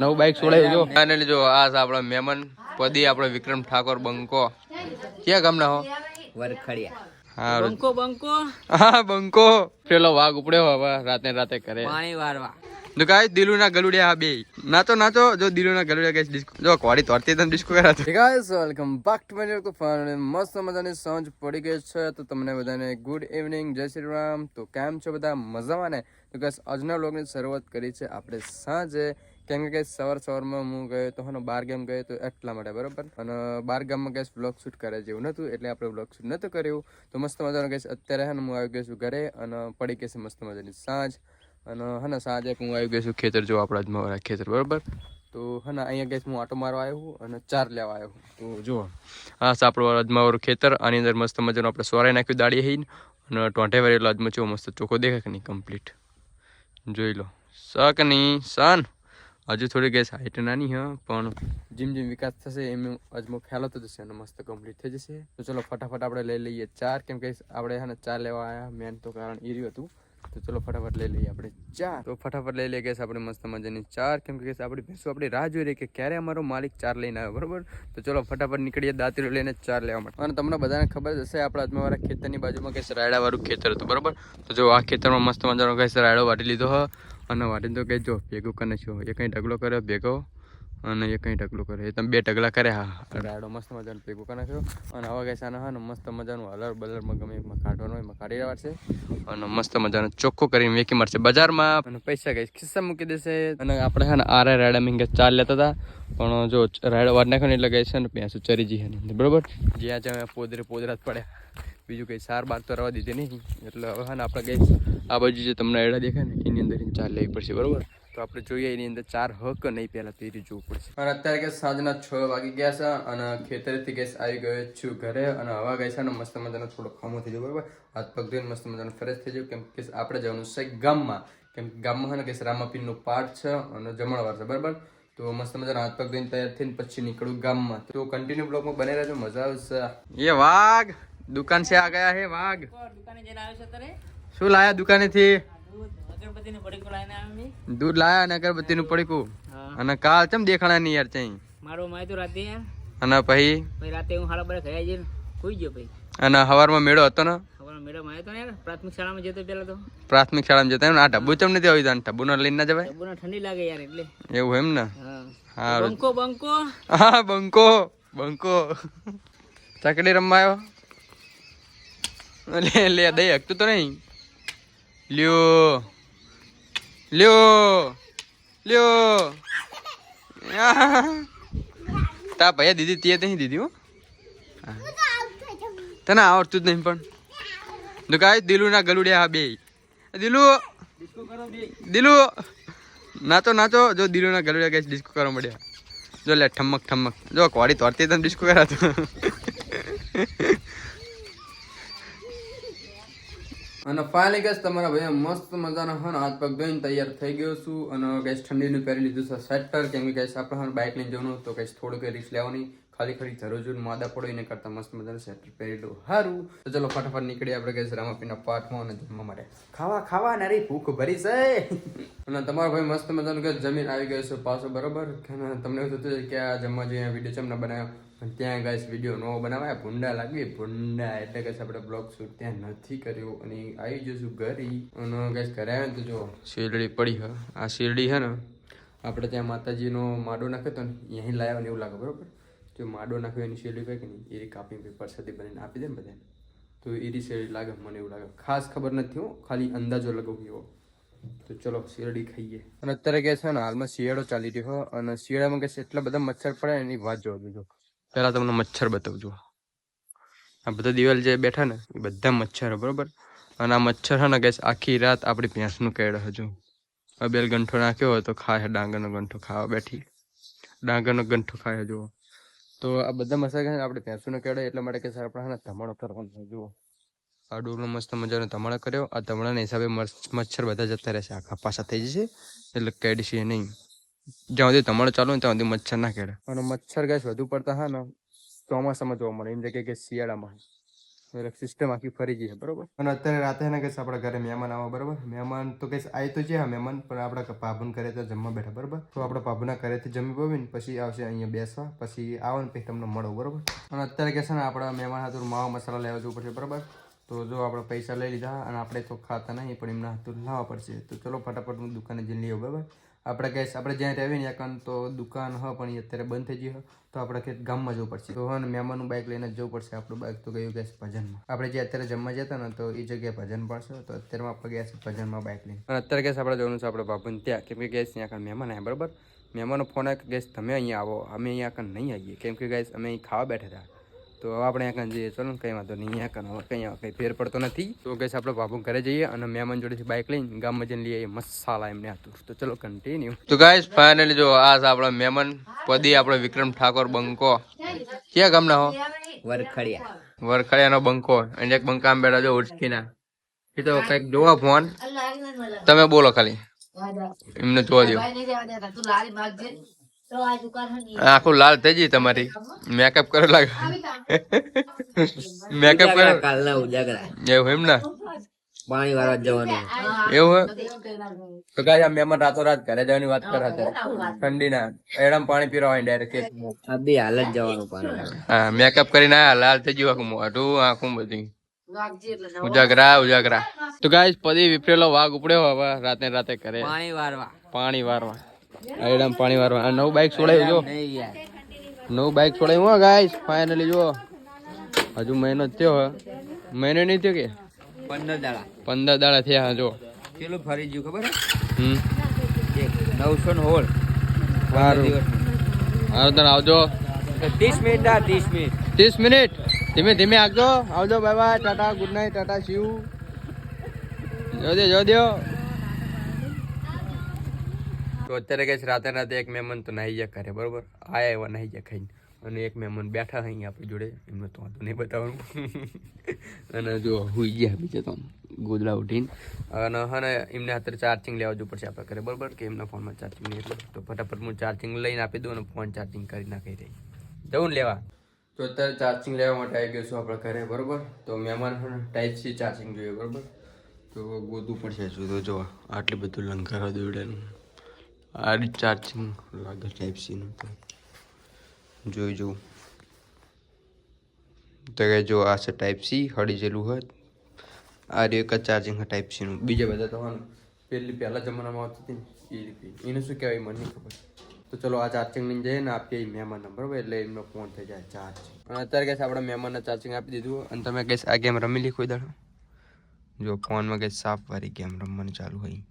નવું બાઇક છોડાયું જો. ફાઇનલી જો આ છે આપણા મહેમાન. પદી આપણો વિક્રમ ઠાકોર બંકો. ક્યાં ગામના હો? વરખડિયા. હા બંકો બંકો. હા બંકો. પેલો વાઘ ઉપડ્યો હવે રાતે રાતે કરે પાણી વારવા. જો ગાઈસ દિલુના ગલુડિયા બે. નાચો નાચો. જો દિલુના ગલુડિયા ગાઈસ ડિસ્કો જો કોડી તોરતી તમે ડિસ્કો કરાતો guys welcome back to my YouTube channel મસ્ત મજાની સાંજ પડી ગઈ છે. તો તમને બધાને ગુડ ઇવનિંગ જય શ્રી રામ. તો કેમ છો બધા? મજામાં ને? તો ગાઈસ આજના વ્લોગની શરૂઆત કરી છે આપણે સાંજે. કેમ કે સવાર સવારમાં હું ગયો તો હનો બાર ગામ ગયો તો એટલા માટે, બરાબર? અને બાર ગામમાં ગેસ બ્લોગ શૂટ કરે જેવું નહોતું એટલે આપણે બ્લોગ શૂટ નહોતું કર્યું. તો મસ્ત મજાનો ગેસ અત્યારે હે હું આવી ગયો છું ઘરે અને પડી ગઈ છે મસ્ત મજાની સાંજ. અને હે સાંજે હું આવી ગયો છું ખેતર, જો આપણા અજમાવાળા ખેતર, બરાબર? તો હે ને અહીંયા ગેસ હું આટો મારવા આવ્યો છું અને ચાર લેવા આવ્યો છું. તો જુઓ. હા સાપડો અજમાવાળું ખેતર, આની અંદર મસ્ત મજાનું આપણે સોરાઈ નાખ્યું દાડી હઈને. અને ટોંટે વરેલો અજમો ચો મસ્ત ચોખ્ખો દેખાય કે નહીં કમ્પ્લીટ જોઈ લો. નહીં? સન હજુ થોડી ગેસ હાઈટ નાની હ, પણ જેમ જેમ વિકાસ થશે એમ અજમો ખ્યાલ હતો જશે અને મસ્ત કમ્પ્લીટ થઈ જશે. તો ચલો ફટાફટ આપણે લઈ લઈએ ચાર, કેમ કે આપણે હા ચાર લેવા આવ્યા મેન તો કારણ એ રહ્યું હતું. તો ચલો ફટાફટ લઈ લઈએ આપણે ચાર. તો ફટાફટ લઈ લઈએ ગેસ આપણે મસ્ત મજાની ચાર, કેમ કે ગેસ આપણી ભેંસો આપણી રાહ જોઈ રહી કે ક્યારે અમારો માલિક ચાર લઈને આવ્યો, બરોબર? તો ચલો ફટાફટ નીકળીએ, દાંતરી લઈને ચાર લેવા માટે. અને તમને બધાને ખબર જ હશે, આપણા અજમાવાળા ખેતરની બાજુમાં કઈ રાયડાવાળું ખેતર હતું, બરોબર? તો જો આ ખેતરમાં મસ્ત મજાનો કઈ રાયડો વાટી લીધો હ. અને વાટીને તો કહેજો ભેગું કરી છો. એ કંઈ ઢગલો કર્યો, ભેગો, અને એ કંઈ ઢગલો કર્યો. એ તમે બે ઢગલા કર્યા. હા રાયડો મસ્ત મજાનું ભેગું કરી છો. અને આવા કઈ સાના હા ને, મસ્ત મજાનું હલર બલરમાં ગમે એમાં કાઢવાનું એમાં કાઢી રહેવા છે. અને મસ્ત મજાનો ચોખ્ખું કરીને વેકી મારશે બજારમાં. અને પૈસા ગઈ ખિસ્સા મૂકી દેશે. અને આપણે હા ને આરે રાયડા મીંગે ચાર લેતા હતા. પણ જો રાયડો વાર નાખ્યો ને એટલે ગઈ છે ને ભેંસો ચરી જી એની અંદર બરોબર? જ્યાં જ્યાં પોદરે પોદરા જ પડ્યા. બીજું કંઈ સાર બાર તો રવા દીધી નહીં. એટલે હવે ને આપણે કંઈ આ બાજુ જે તમને એડા દેખાય ને એની અંદર ચાર લેવી પડશે બરોબર? તો આપણે જોઈએ એની અંદર ચાર હક નહીં પહેલાં તો એ જોવું પડશે. અને અત્યારે કે સાંજના છ વાગી ગયા છે અને ખેતરેથી ગેસ આવી ગયો છું ઘરે અને હવા ગઈ છે ને મસ્ત મજાનો થોડો ખમો થઈ ગયો બરાબર? હાથ પગ ધોઈને મસ્ત મજાનો ફ્રેશ થઈ ગયો. કેમ કે આપણે જવાનું છે ગામમાં. કેમ કે ગામમાં છે ને કે રામાપીરનો પાઠ છે અને જમણવાર છે બરાબર? તો મસ્ત મજાના હાથ પગ ધોઈને તૈયાર થઈને પછી નીકળું ગામમાં. તો કન્ટિન્યુ બ્લોગમાં બને રહેજો મજા આવશે. એ વાઘ! દુકાન છે આ ગયા હે વાઘ. દુકાને જઈને આવ્યો છે તારે શું લાયા દુકાને થી? અગરબત્તી નું મેં. દૂધ લાયા અને અગરબત્તીનું પડીકું? અને કાલ ચમ દેખાણા ની યાર ચઈ મારો માય તો રાતે અને પછી? પછી રાતે હું હાડા બારે ખાઈ જઈને કોઈ ગયો પછી. અને હવારમાં મેળો હતો ને? ખબરમાં આવ્યો તો ને યાર. પ્રાથમિક શાળામાં જતો પેલા તો. પ્રાથમિક શાળામાં જતો એમ ને? આ ડબ્બુ ચમ નથી આવી જવાનું ડબ્બુનો લઈને ના જવાય? ડબ્બુને ઠંડી લાગે યાર એટલે. એવું એમ ને? હા. બંકો બંકો. હા બંકો બંકો. ચકડી રમવા આવ્યો? લે લે, દઈ હકતું તો નહીં. લ્યો. લ્યો. લ્યો. તા ભૈયા દીદી તે નહીં દીધી હો. તને આવડતું જ નહીં પણ. કાંઈ દિલુ ના ગલુડિયા હા બે. દિલુ. દિલુ. નાચો નાચો. જો દિલુ ના ગલુડિયા ગઈ ડિસ્કો કરવા મળ્યા જો લે, ઠમક ઠમક. જો કોડી તોડતી તને ડિસ્કો કરાતો અને ફાઇનલી ગેસ તમારા ભાઈ મસ્ત મજાનો હન હાથ પગ ધોઈને તૈયાર થઈ ગયો છું. અને ગેસ ઠંડીનું પહેરી લીધું છે સ્વેટર કેમ કે ગેસ આપણે બાઇક લઈને જવાનું તો ગેસ થોડું કંઈ રિસ્ક લેવાની. ખાલી ખાલી જરૂર માદા પડો એને કરતા મસ્ત મજાનું સ્વેટર પહેરી લો સારું તો ચલો ફટાફટ નીકળી આપણે ગેસ રામાપીના પાઠમાં અને જમવા માટે. ખાવા ખાવા નારી ભૂખ ભરી છે. અને તમારો ભાઈ મસ્ત મજાનું કે જમીન આવી ગયો છે પાછો, બરોબર? તમને એવું થતું કે આ જમવા જોઈએ વીડિયો ચમ ના બનાવ્યો? પણ ત્યાં ગાઈસ વીડિયો નવો બનાવાય, ભૂંડા લાગી ભૂંડા. એટલે કે આપણે બ્લોગ શૂટ ત્યાં નથી કર્યો. અને આવી જશું ઘરે. અને ગાઈસ ઘરે આવે ને તો જો, શેરડી પડી હ. આ શેરડી છે ને, આપણે ત્યાં માતાજીનો માડો નાખ્યો તો ને અહીં લાવ્યો ને એવું લાગે, બરોબર? જો માડો નાખ્યો એની શેરડી હોય કે નહીં એ કાપી પેપર સાથે બનીને આપી દે ને બધાને, તો એની શેરડી લાગે મને એવું લાગે. ખાસ ખબર નથી હો, ખાલી અંદાજો લગાવું એવો. તો ચલો, શેરડી ખાઈએ. અને અત્યારે કે છે ને, હાલમાં શિયાળો ચાલી રહ્યો અને શિયાળામાં કે એટલા બધા મચ્છર પડે એની વાત જોવા બીજો પહેલાં તમને મચ્છર બતાવજો આ બધા દિવાલ જે બેઠા ને, એ બધા મચ્છર, બરોબર? અને આ મચ્છર છે ને, કે આખી રાત આપણી ભેંસનું કેળ હજુ. બેલ ગંઠો નાખ્યો હોય તો ખાય ડાંગરનો ગંઠો ખાવા બેઠી. ડાંગરનો ગંઠો ખાય જુઓ. તો આ બધા મસાલા છે ને આપણે ભેંસુનો કેળો એટલા માટે કે સર આપણે ને ધમાડો કરવાનો જુઓ. આ ડોરનો મસ્ત મજાનો ધમાડો કર્યો. આ ધમાડાના હિસાબે મચ્છ- મચ્છર બધા જતા રહેશે આખા પાછા થઈ જશે. એટલે કેડશે નહીં. જ્યાં સુધી ધમાડો ચાલુ ને ત્યાં સુધી મચ્છર ના કેળે. અને મચ્છર ગેસ વધુ પડતા હા ને ચોમાસામાં જોવા મળે. એમ જગ્યાએ કે શિયાળામાં. સિસ્ટમ આખી ફરી ગઈ છે, બરોબર? અને અત્યારે રાતે ને કહીશ આપણા ઘરે મહેમાન આવો, બરોબર? મહેમાન તો કહીશ આવી તો છે હા મહેમાન, પણ આપણા પાભુન ઘરે તો જમવા બેઠા, બરોબર? તો આપણા પાભના ઘરેથી જમી પવીને પછી આવશે અહીંયા બેસવા, પછી આવો ને પછી તમને મળો, બરોબર? અને અત્યારે કહેશે ને આપણા મહેમાન હાથું માવા મસાલા લેવા જવું પડશે, બરોબર? તો જો આપણે પૈસા લઈ લીધા અને આપણે તો ખાતા નહીં, પણ એમના હાથું લાવવા પડશે. તો ચલો ફટાફટ હું દુકાને જઈને લઈ આવું, બરાબર? આપણે ગેસ આપણે જ્યાં રહેવી ને ત્યાં તો દુકાન હ, પણ અત્યારે બંધ થઈ ગઈ હ, તો આપણે કે ગામમાં જવું પડશે. તો હા મહેમાનનું બાઇક લઈને જવું પડશે. આપણું બાઇક તો ગયું ગેસ ભજનમાં. આપણે જે અત્યારે જમવા જતા ને તો એ જગ્યાએ ભજન પડશે. તો અત્યારમાં આપણે ગયા છે ભજનમાં બાઇક લઈને. અને અત્યારે ગેસ આપણે જવાનું છે આપણે બાપુને ત્યાં. કેમ કે ગેસ ત્યાં મહેમાન આવ્યા બરાબર? મહેમાનો ફોન આવ્યો ગેસ તમે અહીંયા આવો. અમે અહીંયા આગળ નહીં આવીએ. કેમ કે ગેસ અમે અહીં ખાવા બેઠા હતા. તો આપણે અહીંયા જઈએ. ચલો ને કંઈ વાંધો નહીં. અહીંયા કણ હવે કંઈ કંઈ ફેર પડતો નથી. તો કહીશ આપણે બાપુ ઘરે જઈએ અને મહેમાન જોડેથી બાઇક લઈને ગામમાં જઈને લઈએ મસાલા એમને હતું તો. ચલો કન્ટિન્યુ તો ગાઈસ ફાઇનલી જો આ છે આપણા મહેમાન પદી આપણો વિક્રમ ઠાકોર બંકો. ક્યાં ગામના હો? વરખડિયા. વરખડિયાનો બંકો. અને એક બંકામ બેઠા જો ઉચકીના એ તો કંઈક જોવા ફોન. તમે બોલો ખાલી. એમને જોવા દો આખું લાલ થઈ ગઈ તમારી. મેકઅપ કરો લાગે મેકઅપ કરો કાલના ઉજાગરા. એવું એમ ના? પાણી વાળવા જવાનું. એવું તો કાય આ મહેમાન રાતો રાત ઘરે જવાની વાત કરે હતા ઠંડીના. એડમ પાણી પીવા હોય ડાયરેક્ટ આદી બી હાલ જ જવાનું પાણી હા મેકઅપ કરીને આયા લાલ થઈ ગયું આખું મોઢું આખું બધું. ઉજાગરા ઉજાગરા. તો કાય પદી વિપરેલો વાઘ ઉપડ્યો હવે રાતે રાતે કરે પાણી વારવા પાણી વારવા એડમ પાણી વારવા. આ નવું બાઇક છોડાયું જો. નવું બાઇક છોડાયું હો ગાઈસ ફાઇનલી જો. હજુ મહિનો જ થયો મહિનો નહીં થયો કે? પંદર દાડા. પંદર દાડા થયા જો. કેટલું ફરી ગયું ખબર? હમ. નવસો નો હોળ સારું. સારું તને આવજો. ત્રીસ મિનિટ હા ત્રીસ મિનિટ. ત્રીસ મિનિટ. ધીમે ધીમે આવજો. આવજો bye bye tata good night tata Shiv જો દે જો દ્યો તો અત્યારે કઈ રાતે રાતે એક મહેમાન તો નાહી જાય કરે બરોબર? આયા એવા નાહી જાય ખાઈને. અને એક મહેમાન બેઠા અહીં આપણી જોડે. એમને તો વાંધો નહીં બતાવવાનું. અને જો હુઈ ગયા બીજા તો ગોદડા ઉઠીને. અને હને એમને અત્યારે ચાર્જિંગ લેવા જવું પડશે આપણે ઘરે, બરોબર? કે એમના ફોનમાં ચાર્જિંગ નહીં એટલે. તો ફટાફટ હું ચાર્જિંગ લઈને આપી દઉં અને ફોન ચાર્જિંગ કરી નાખી દઈ જવું લેવા. તો અત્યારે ચાર્જિંગ લેવા માટે આવી ગયો છું આપણા ઘરે, બરોબર? તો મહેમાન ટાઈપ સી ચાર્જિંગ જોઈએ, બરોબર? તો ગોતવું પડશે શું તો જો આટલું બધું લંકારા દોડેલું આ ચાર્જિંગ લાગે ટાઈપ સીનું જોઈ જોઉં. તો કે જો આ છે ટાઈપ સી હળી જેલું હોય. આ રહ્યું એક ચાર્જિંગ હોય ટાઈપ સીનું બીજા બધા તો હા પેલી પહેલાં જમાનામાં આવતી હતી ને, એ એને શું કહેવાય મને નહીં ખબર. તો ચલો આ ચાર્જિંગ લઈને જઈએ ને, આપીએ મહેમાન નંબર હોય એટલે એમનો ફોન થઈ જાય ચાર્જ અને અત્યારે કહેશે આપણે મહેમાનને ચાર્જિંગ આપી દીધું અને તમે કહેશ આ ગેમ રમી કોઈ દાડો? જો ફોનમાં કહેશ સાફ વાળી ગેમ રમવાની ચાલુ હોય.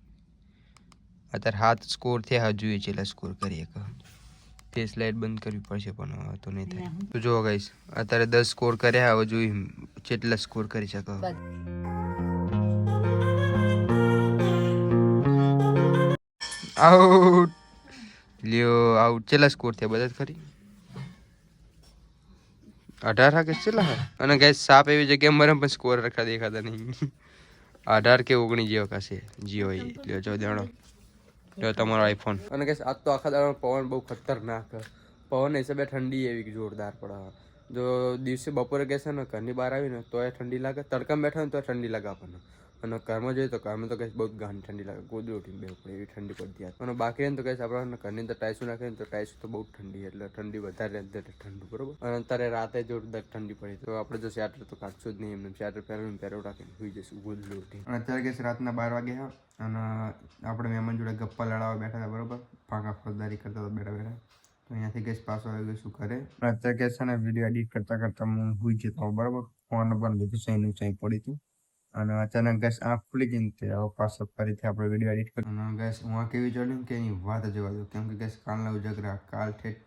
અત્યારે હાથ સ્કોર થયા હજુ એ છેલ્લા સ્કોર કરીએ કે ફેસ લાઇટ બંધ કરવી પડશે પણ હવે તો નહીં થાય. તો જો ગાઈસ અત્યારે દસ સ્કોર કર્યા હવે જોઈ જેટલા સ્કોર કરી શકો. આઉટ લ્યો આઉટ છેલ્લા સ્કોર થયા બધા જ ખરી? અઢાર હા કે ચેલા અને ગાઈસ સાપ એવી જગ્યાએ મરે પણ સ્કોર રખા દેખાતા નહીં. અઢાર કે ઓગણીસ જેવો કાશે જીઓ લ્યો જો દેણો તમારો આઈફોન અને કે આજ તો આખા દાડામાં પવન બહુ ખતરનાક પવન હિસાબે ઠંડી એવી જોરદાર પડે જો દિવસે બપોરે કહેશે ને ઘરની બહાર આવીને તો એ ઠંડી લાગે, તડકામાં બેઠા ને તો ઠંડી લાગે આપણને. અને ઘરમાં જોઈએ તો ઘરમાં તો કઈ બહુ ગાંઠ ઠંડી લાગે ગોદડું ઉઠીને બેવું પડે એવી ઠંડી પડતી હતી અને બાકી રહે તો કઈ આપણે ઘરની અંદર ટાઈસું નાખે ને તો ટાઈસું તો બહુ ઠંડી એટલે ઠંડી વધારે અત્યારે ઠંડુ, બરોબર? અને અત્યારે રાતે જોરદાર ઠંડી પડી તો આપણે જો સ્વેટર તો કાઢશું જ નહીં, એમને સ્વેટર પહેરવું પહેરવું રાખીને સુઈ જશું ગોદડું ઉઠી અને અત્યારે કે રાતના બાર વાગે હા, અને આપણે મહેમાન જોડે ગપ્પા લડાવવા બેઠા હતા, બરોબર? ફાંકા ફોજદારી કરતા હતા બેઠા બેઠા. તો અહીંયાથી ગેસ પાછો આવી ગયો શું કરે અત્યારે કે છે ને વીડિયો એડિટ કરતા કરતા હું સુઈ જતો બરાબર? ફોન પણ લીધું સહી નું સહી પડી હતું. અને અચાનક ગેસ આંખ ખુલી ગઈ તે પાછો ફરીથી આપણે વીડિયો એડિટ કરી અને ગેસ હું કેવી ચડ્યું કે એની વાત જવા દઉં કેમ કે ગેસ કાલના ઉજાગરા, કાલ ઠેઠ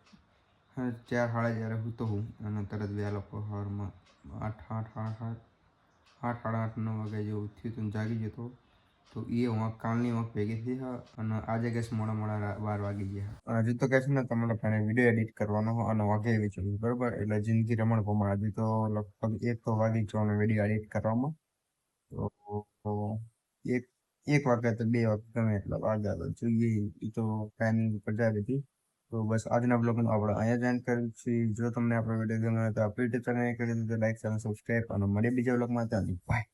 ચાર સાડા ચારે હું હું, અને તરત વહેલો હારમાં આઠ આઠ આઠ આઠ આઠ, સાડા આઠ, નવ વાગે જેવું થયું હતું જાગી જતો તો એ વાંક કાલની વાંક ભેગી થઈ હા, અને આજે ગેસ મોડા મોડા બાર વાગી ગયા હજી તો કહેશે ને તમારે પહેલા વીડિયો એડિટ કરવાનો અને વાગે એવી ચડ્યું બરાબર? એટલે જિંદગી રમણ પ્રમાણે હજી તો લગભગ એક તો વાગી જવાનો વીડિયો એડિટ કરવામાં. તો એક એક વખત બે વખત ગમે એટલો આગળ જોઈએ, એ તો પ્લાનિંગ ઉપર હતી તો બસ આજના બ્લોગનો આપણે અહીંયા જ એન્ડ છે છીએ. જો તમને આપણો વીડિયો ગમ્યો તો આપણી ચેનલ કરી દીધો લાઈક ચેનલ સબસ્ક્રાઈબ અને મળીએ બીજા બ્લોગમાં ત્યાં બાય